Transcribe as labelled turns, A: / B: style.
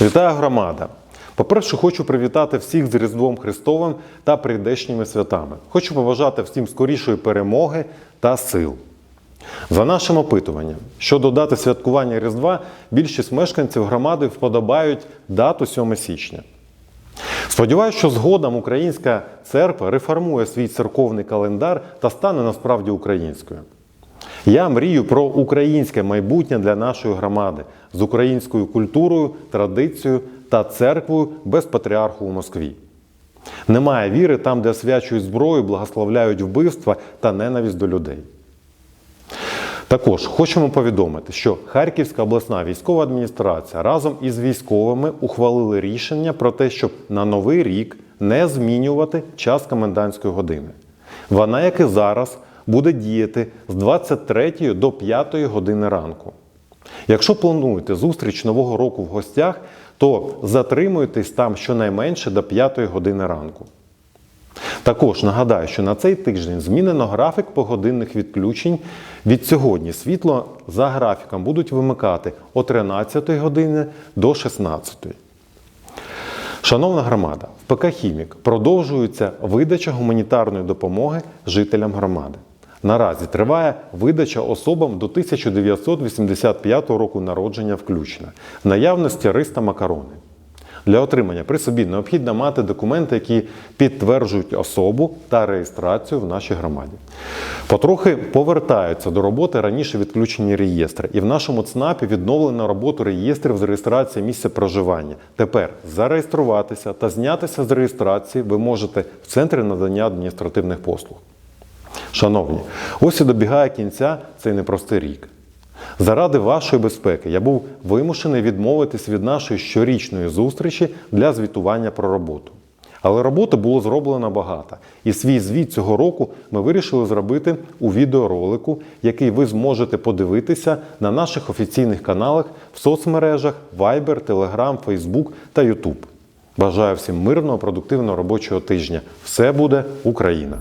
A: Вітаю громада! По-перше, хочу привітати всіх з Різдвом Христовим та прийдешніми святами. Хочу побажати всім скорішої перемоги та сил. За нашим опитуванням, щодо дати святкування Різдва, більшість мешканців громади вподобають дату 7 січня. Сподіваюся, що згодом українська церква реформує свій церковний календар та стане насправді українською. Я мрію про українське майбутнє для нашої громади з українською культурою, традицією та церквою без патріарху у Москві. Немає віри там, де освячують зброю, благословляють вбивства та ненависть до людей. Також хочемо повідомити, що Харківська обласна військова адміністрація разом із військовими ухвалили рішення про те, щоб на новий рік не змінювати час комендантської години. Вона, як і зараз, буде діяти з 23 до 5 години ранку. Якщо плануєте зустріч нового року в гостях, то затримуйтесь там щонайменше до 5 години ранку. Також нагадаю, що на цей тиждень змінено графік погодинних відключень. Від сьогодні світло за графіком будуть вимикати о 13 години до 16. Шановна громада, в ПК Хімік продовжується видача гуманітарної допомоги жителям громади. Наразі триває видача особам до 1985 року народження включно. Наявності рис та макарони. Для отримання при собі необхідно мати документи, які підтверджують особу та реєстрацію в нашій громаді. Потрохи повертаються до роботи раніше відключені реєстри, і в нашому ЦНАПі відновлено роботу реєстрів з реєстрації місця проживання. Тепер зареєструватися та знятися з реєстрації ви можете в центрі надання адміністративних послуг. Шановні, ось і добігає кінця цей непростий рік. Заради вашої безпеки я був вимушений відмовитись від нашої щорічної зустрічі для звітування про роботу. Але роботи було зроблено багато. І свій звіт цього року ми вирішили зробити у відеоролику, який ви зможете подивитися на наших офіційних каналах в соцмережах Viber, Telegram, Facebook та YouTube. Бажаю всім мирного, продуктивного робочого тижня. Все буде Україна!